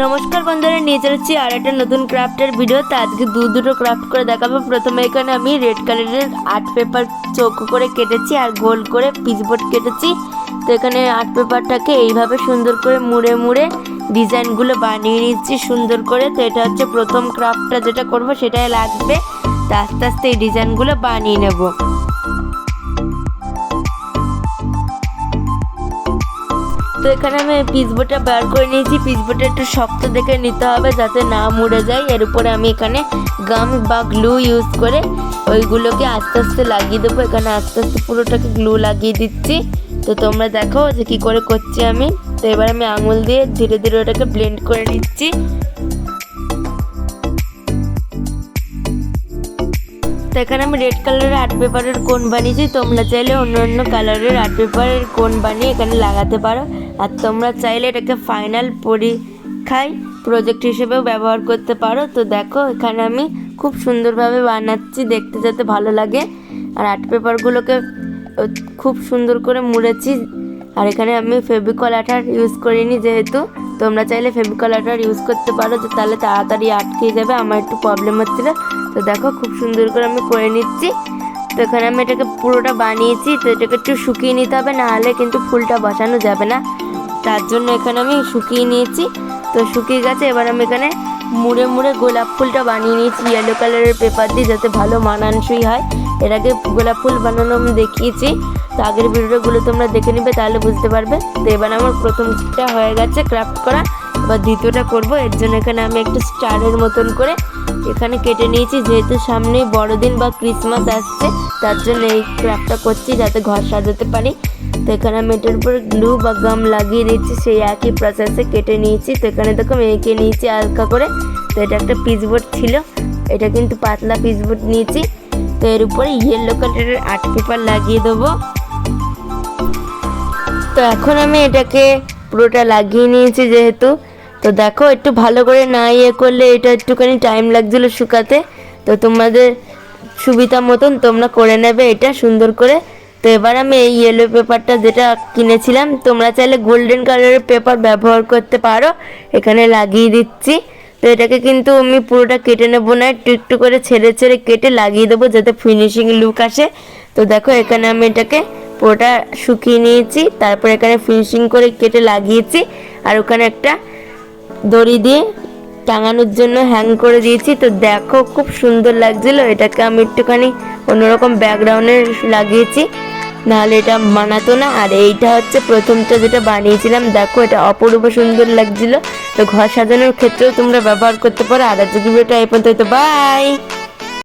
নমস্কার বন্ধুরা, নিয়ে চলেছি আর একটা নতুন ক্রাফটের ভিডিও তো আজকে দু দুটো ক্রাফট করে দেখাবো। প্রথমে এখানে আমি রেড কালারের আর্ট পেপার চৌকো করে কেটেছি আর গোল করে পিচবোর্ড কেটেছি। তো এখানে আর্ট পেপারটাকে এইভাবে সুন্দর করে মুড়ে মুড়ে ডিজাইনগুলো বানিয়ে নিচ্ছি সুন্দর করে। তো এটা হচ্ছে প্রথম ক্রাফটটা যেটা করব, সেটাই লাগবে। তো আস্তে আস্তে এই ডিজাইনগুলো বানিয়ে নেব। তো এখানে আমি পিসবোটা বার করে নিয়েছি। পিসবোটা একটু শক্ত দেখে নিতে হবে যাতে না মুড়ে যায়। এর উপরে আমি এখানে গাম বা গ্লু ইউজ করে ওইগুলোকে আস্তে আস্তে লাগিয়ে দেবো। এখানে আস্তে আস্তে পুরোটাকে গ্লু লাগিয়ে দিচ্ছি। তো তোমরা দেখো যে কী করে করছি আমি। তো এবার আমি আঙুল দিয়ে ধীরে ধীরে ওটাকে ব্লেন্ড করে নিচ্ছি। তো এখানে আমি রেড কালারের আর্ট পেপারের কোন বানিয়েছি। তোমরা চাইলে অন্য অন্য কালারের আর্ট পেপারের কোন বানিয়ে এখানে লাগাতে পারো। আর তোমরা চাইলে এটাকে ফাইনাল পরীক্ষায় প্রজেক্ট হিসেবেও ব্যবহার করতে পারো। তো দেখো, এখানে আমি খুব সুন্দরভাবে বানাচ্ছি, দেখতে যাতে ভালো লাগে। আর আর্ট পেপারগুলোকে খুব সুন্দর করে মুড়েছি। আর এখানে আমি ফেভিকল আঠার ইউজ করিনি যেহেতু। তোমরা চাইলে ফেভিকল আঠার ইউজ করতে পারো, যে তাহলে তাড়াতাড়ি আটকে যাবে, আমার একটু প্রবলেম হচ্ছিল তো দেখো, খুব সুন্দর করে আমি করে নিচ্ছি। তো এখানে আমি এটাকে পুরোটা বানিয়েছি, তো এটাকে একটু শুকিয়ে নিতে হবে নাহলে কিন্তু ফুলটা বসানো যাবে না। তার জন্য এখানে আমি শুকিয়ে নিয়েছি। তো শুকিয়ে গেছে, এবার আমি এখানে মুড়ে মুড়ে গোলাপ ফুলটা বানিয়ে নিয়েছি ইয়েলো কালারের পেপার দিয়ে, যাতে ভালো মানানসই হয়। এর আগে গোলাপ ফুল বানানো আমি দেখিয়েছি। তো আগের ভিডিওগুলো তোমরা দেখে নিবে, তাহলে বুঝতে পারবে। তো এবার আমার প্রথমটা হয়ে গেছে ক্রাফট করা। এবার দ্বিতীয়টা করব, এর জন্য এখানে আমি একটা স্টারের মতন করে এখানে কেটে নিয়েছি, যেহেতু সামনে বড়দিন বা ক্রিসমাস আসছে, তার জন্য এই ক্রাফটটা করছি যাতে ঘর সাজাতে পারি। তো এখানে আমি এটার উপর গ্লু বা গাম লাগিয়ে দিচ্ছি সেই একই প্রসেসে কেটে নিয়েছি। তো এখানে দেখো এঁকে নিয়েছি হালকা করে। তো এটা একটা পিচবোর্ড ছিল, এটা কিন্তু পাতলা পিচবোর্ড নিয়েছি। তো এর উপরে ইয়েলো কালারের আর্ট পেপার লাগিয়ে দেবো। তো এখন আমি এটাকে পুরোটা লাগিয়ে নিয়েছি যেহেতু। তো দেখো, একটু ভালো করে না ইয়ে করলে এটা একটুখানি টাইম লাগছিল শুকাতে। তো তোমাদের সুবিধা মতন তোমরা করে নেবে এটা সুন্দর করে। তো এবার আমি এই ইয়েলো পেপারটা যেটা কিনেছিলাম, তোমরা চাইলে গোল্ডেন কালারের পেপার ব্যবহার করতে পারো। এখানে লাগিয়ে দিচ্ছি। তো এটাকে কিন্তু আমি পুরোটা কেটে নেব না, একটু একটু করে ছেড়ে ছেড়ে কেটে লাগিয়ে দেবো যাতে ফিনিশিং লুক আসে। তো দেখো, এখানে আমি এটাকে পুরোটা শুকিয়ে নিয়েছি, তারপর এখানে ফিনিশিং করে কেটে লাগিয়েছি, আর ওখানে একটা দড়ি দিয়ে টাঙানোর জন্য হ্যাং করে দিয়েছি। তো দেখো খুব সুন্দর লাগছিল, এটাকে আমি একটুখানি অন্যরকম ব্যাকগ্রাউন্ডে লাগিয়েছি, নাহলে এটা মানাতো না। আর এইটা হচ্ছে প্রথমটা যেটা বানিয়েছিলাম, দেখো এটা অপূর্ব সুন্দর লাগছিল। তো ঘর সাজানোর ক্ষেত্রেও তোমরা ব্যবহার করতে পারো। আর আজকে ভিডিওটা এই পর্যন্ত বাই